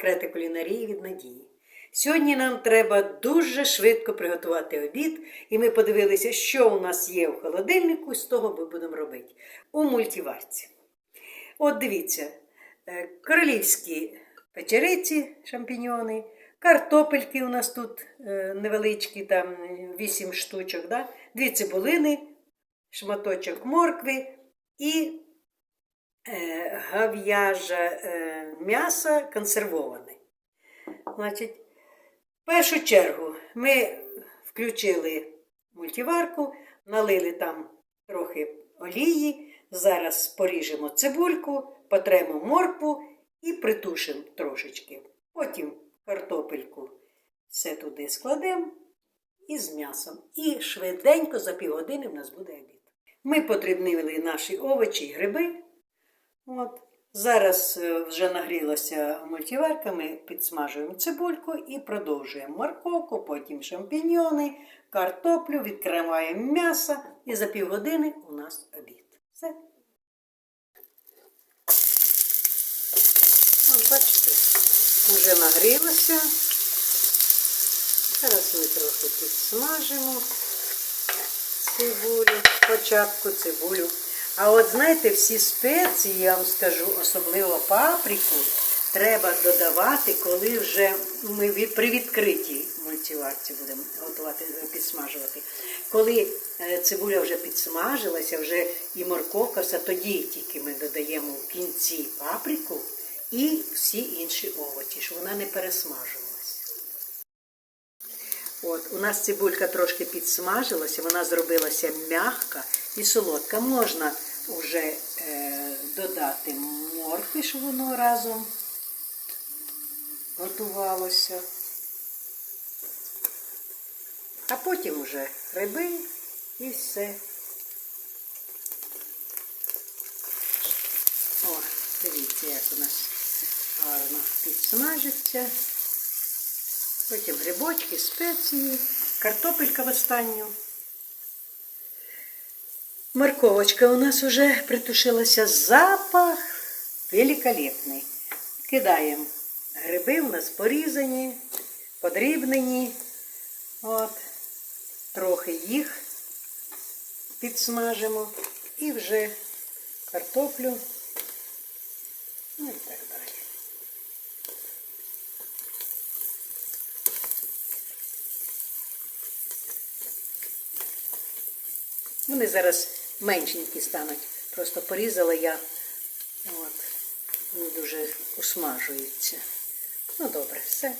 секрети кулінарії від Надії. Сьогодні нам треба дуже швидко приготувати обід, і ми подивилися, що у нас є в холодильнику, і з того ми будемо робити у мультиварці. От дивіться, е, королівські печериці, шампіньони, картопельки у нас тут е, невеличкі, там 8 штучок, да? дві цибулини, шматочок моркви і е, гав'яжа е, м'ясо консервоване. Значить, в першу чергу ми включили мультиварку, налили там трохи олії. Зараз поріжемо цибульку, потремо моркву і притушимо трошечки. Потім картопельку все туди складемо і з м'ясом. І швиденько за півгодини в нас буде обід. Ми подрібнили наші овочі і гриби. От. Зараз е, вже нагрілася мультиварка, ми підсмажуємо цибульку і продовжуємо морковку, потім шампіньйони, картоплю, відкриваємо м'ясо і за півгодини у нас обід. Все. От бачите, вже нагрілося. Зараз ми трохи підсмажимо цибулю, спочатку цибулю. А от знаєте, всі спеції, я вам скажу, особливо паприку, треба додавати, коли вже ми при відкритій мультиварці будемо готувати, підсмажувати. Коли е, цибуля вже підсмажилася, вже і морковка, все, тоді тільки ми додаємо в кінці паприку і всі інші овочі, щоб вона не пересмажувалася. От, у нас цибулька трошки підсмажилася, вона зробилася м'яка і солодка. Можна вже е, додати моркви, щоб воно разом готувалося. А потім вже гриби і все. О, дивіться, як у нас гарно підсмажиться. Потім грибочки, спеції, картопелька в останню. Морковочка у нас уже притушилася. Запах великолепний. Кидаємо гриби, у нас порізані, подрібнені. От. Трохи їх підсмажимо і вже картоплю. Ну і так далі. Вони зараз меншенькі стануть. Просто порізала я. От. Вони дуже усмажуються. Ну, добре, все.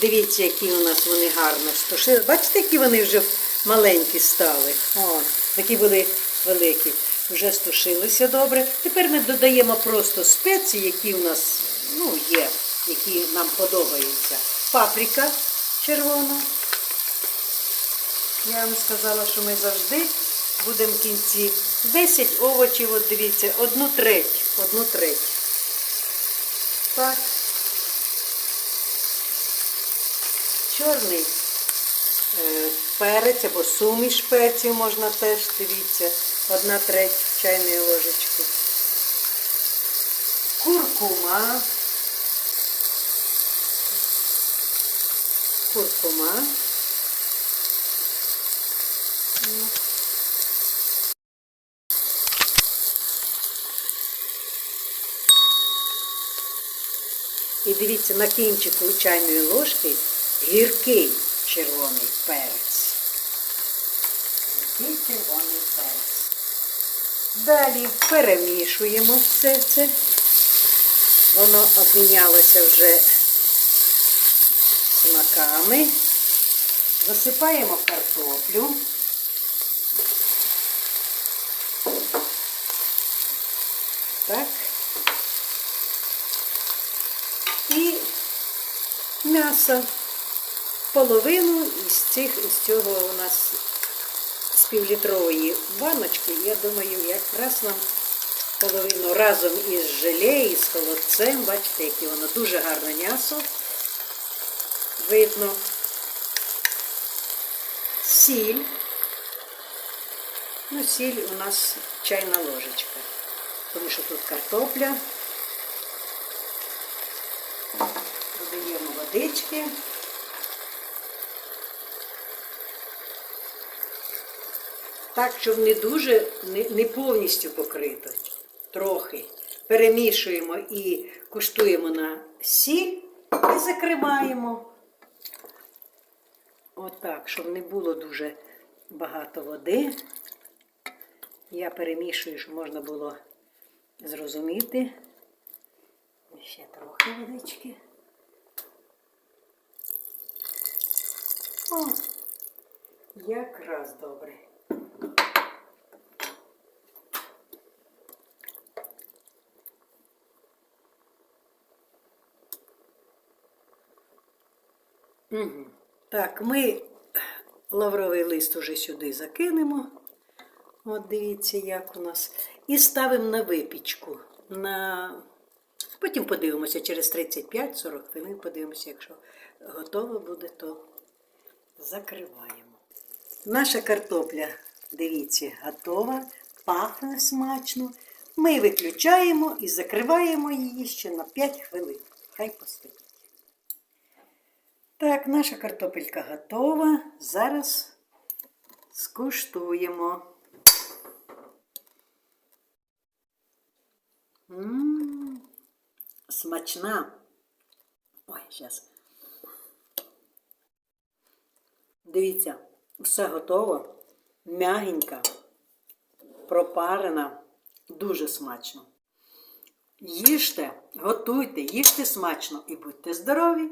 Дивіться, які у нас вони гарно стушили. Бачите, які вони вже маленькі стали. О, такі були великі. Вже стушилися добре. Тепер ми додаємо просто спеції, які у нас ну, є, які нам подобаються. Паприка червона. Я вам сказала, що ми завжди будемо в кінці. 10 овочів, от дивіться, одну треть, одну треть. Так. Чорний е, перець або суміш перців можна теж, дивіться, одна треть чайної ложечки. Куркума. Куркума. І дивіться, на кінчику чайної ложки гіркий червоний перець. Гіркий червоний перець. Далі перемішуємо все це. Воно обмінялося вже смаками. Засипаємо картоплю. Так. І м'ясо. Половину із цих, із цього у нас з півлітрової баночки, я думаю, якраз нам половину разом із желе, і з холодцем. Бачите, яке воно дуже гарне м'ясо. Видно. Сіль. Ну, сіль у нас чайна ложечка. Тому що тут картопля. водички. Так, щоб не дуже, не повністю покрито. Трохи. Перемішуємо і куштуємо на сіль і закриваємо. Отак, щоб не було дуже багато води. Я перемішую, щоб можна було зрозуміти. Ще трохи водички. О, якраз добре. Так, ми лавровий лист уже сюди закинемо. От дивіться, як у нас. І ставимо на випічку. На... Потім подивимося через 35-40 хвилин, подивимося, якщо готово буде, то закриваємо. Наша картопля, дивіться, готова, пахне смачно. Ми виключаємо і закриваємо її ще на 5 хвилин. Хай постоїть. Так, наша картопелька готова. Зараз скуштуємо. М, Смачна. Ой, зараз. Дивіться, все готово. Мягенька, пропарена, дуже смачно. Їжте, готуйте, їжте смачно і будьте здорові!